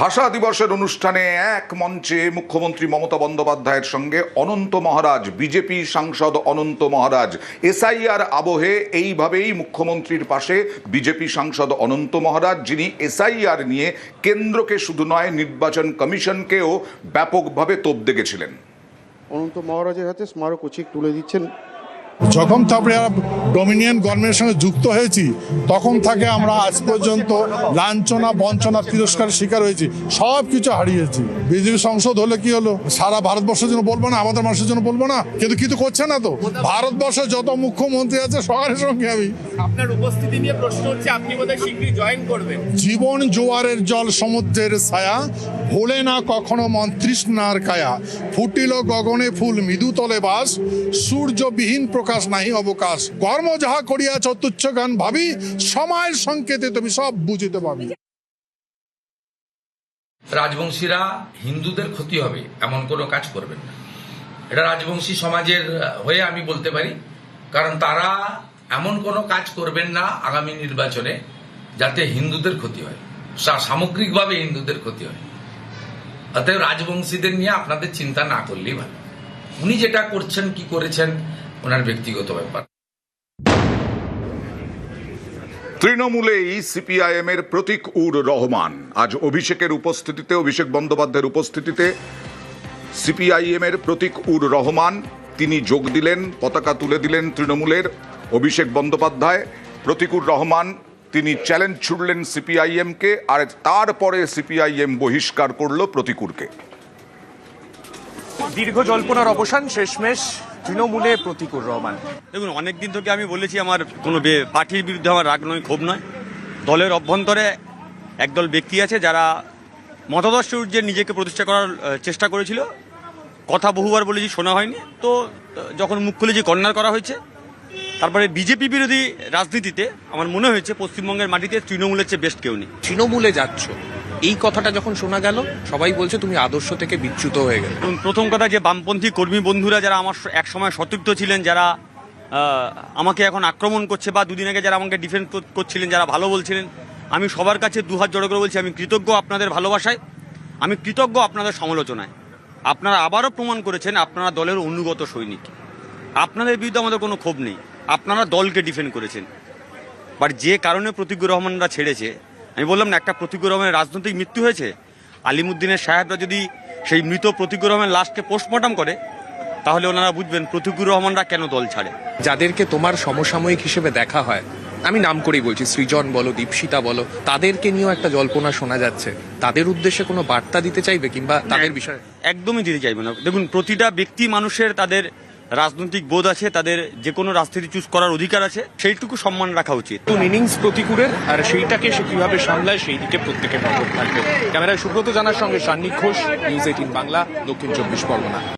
ভাষা দিবসের অনুষ্ঠানে এক মঞ্চে মুখ্যমন্ত্রী মমতা বন্দ্যোপাধ্যায়ের সঙ্গে অনন্ত মহারাজ, বিজেপি সাংসদ অনন্ত মহারাজ, এসআইআর আবহে এইভাবেই মুখ্যমন্ত্রীর পাশে বিজেপি সাংসদ অনন্ত মহারাজ, যিনি এসআইআর নিয়ে কেন্দ্রকে শুধু নয়, নির্বাচন কমিশনকেও ব্যাপকভাবে তোপ দেখেছিলেন অনন্ত মহারাজের হাতে স্মারকচিক তুলে দিচ্ছেন যখন তারপরে ডোমিনিয়ন গভর্নমেন্টের সঙ্গে যুক্ত হয়েছি তখন থেকে আমরা আজ পর্যন্ত লাঞ্ছনা বঞ্চনা তিরস্কারের শিকার হয়েছি। সব কিছু হারিয়েছি। বিজেপি সংসদ হলে কি হলো? সারা ভারতবর্ষের জন্য বলব না আমাদের মানুষের জন্য বলব না। কিন্তু কিছু করছে না তো। ভারতবর্ষে যত মুখ্যমন্ত্রী আছে সবার সঙ্গে আমি। আপনার উপস্থিতি নিয়ে প্রশ্ন হচ্ছে আপনি বোধহয় শীঘ্রই জয়েন করবেন। জীবন জোয়ারের জল সমুদ্রের ছায়া ভোলে না কখনো মন তৃষ্ণার কায়া ফুটিল গগনে ফুল মৃদু তলে বাস, সূর্যবিহীন প্রকাশ নাহি অবকাশ। কর্ম যাহা করিয়াছ তুচ্ছ গান ভাবি, সময়ের সংকেতে তুমি সব বুঝিতে পাবি। রাজবংশীরা হিন্দুদের ক্ষতি হবে, এমন কোনো কাজ করবেন না। এটা রাজবংশী সমাজের, হয়ে আমি বলতে পারি, কারণ তারা এমন কোনো কাজ করবেন না আগামী নির্বাচনে, যাতে হিন্দুদের ক্ষতি হয়। সামগ্রিকভাবে হিন্দুদের ক্ষতি হয়। অতএব রাজবংশীদের নিয়ে আপনাদের চিন্তা না করলেই ভালো। উনি যেটা করছেন, কি করেছেন, ওনার ব্যক্তিগত ব্যাপার। তৃণমূলেই সিপিআইএম এর প্রতীক উর রহমান। আজ অভিষেকের উপস্থিতিতে, অভিষেক বন্দ্যোপাধ্যায়ের উপস্থিতিতে সিপিআইএম এর প্রতীক উর রহমান। তিনি যোগ দিলেন, পতাকা তুলে দিলেন তৃণমূলের। অভিষেক বন্দ্যোপাধ্যায় প্রতীকুর রহমান। তিনি চ্যালেঞ্জ ছুড়লেন সিপিআইএমকে আর তারপরে সিপিআইএম বহিষ্কার করল প্রতিকুরকে দীর্ঘ জল্পনার অবসান শেষমেশ তৃণমূলে প্রতিকুর রহমান। দেখুন অনেক দিন থেকে আমি বলেছি আমার কোনো বে- পার্টির বিরুদ্ধে আমার রাগ নয় ক্ষোভ নয়। দলের অভ্যন্তরে একদল ব্যক্তি আছে যারা মতাদর্শ যে নিজেকে প্রতিষ্ঠা করার চেষ্টা করেছিল। কথা বহুবার বলেছি শোনা হয়নি। তো যখন মুখ খুলে যে কর্নার করা হয়েছে। তারপরে বিজেপি বিরোধী রাজনীতিতে আমার মনে হয়েছে পশ্চিমবঙ্গের মাটিতে তৃণমূলের চেয়ে বেস্ট কেউ নেই। তৃণমূলে যাচ্ছ। এই কথাটা যখন শোনা গেল সবাই বলছে তুমি আদর্শ থেকে বিচ্যুত হয়ে গেলে। প্রথম কথা যে বামপন্থী কর্মী বন্ধুরা যারা আমার একসময় সতীর্থ ছিলেন যারা আমাকে এখন আক্রমণ করছে বা দুদিন আগে যারা আমাকে ডিফেন্ড করছিলেন যারা ভালো বলছিলেন আমি সবার কাছে দুহাত জড়ো করে বলছি আমি কৃতজ্ঞ আপনাদের ভালোবাসায় আমি কৃতজ্ঞ আপনাদের সমালোচনায়। আপনারা আবারও প্রমাণ করেছেন আপনারা দলের অনুগত সৈনিক। আপনাদের বিরুদ্ধে আমাদের কোনো ক্ষোভ নেই। আপনারা দলকে ডিফেন্ড করেছেন। বাট যে কারণে প্রতিজ্ঞ রহমানরা ছেড়েছে আমি বললাম না একটা প্রতিজ্ঞ রহমানের রাজনৈতিক মৃত্যু হয়েছে? আলিমুদ্দিনের সাহেবরা যদি সেই মৃত প্রতিজ্ঞ রহমানের লাশকে পোস্টমর্টম করে তাহলে ওনারা বুঝবেন প্রতিজ্ঞ রহমানরা কেন দল ছাড়ে। যাদেরকে তোমার সমসাময়িক হিসেবে দেখা হয় আমি নাম করেই বলছি সৃজন বলো দীপশিতা বলো তাদেরকে নিয়েও একটা জল্পনা শোনা যাচ্ছে। তাদের উদ্দেশ্যে কোনো বার্তা দিতে চাইবে কিংবা তাদের বিষয়ে? একদমই দিতে চাইবে না। দেখুন প্রতিটা ব্যক্তি মানুষের তাদের রাজনৈতিক বোধ আছে, তাদের যে কোনো রাজনীতি চুজ করার অধিকার আছে, সেইটুকু সম্মান রাখা উচিত। ইনিংস প্রতিকূলের, আর সেইটাকে সে কীভাবে সামলায় সেই দিকে প্রত্যেকের নজর থাকবে। ক্যামেরায় সুব্রত জানার সঙ্গে সান্নিক ঘোষ নিউজ এইটিন বাংলা, দক্ষিণ চব্বিশ পরগনা।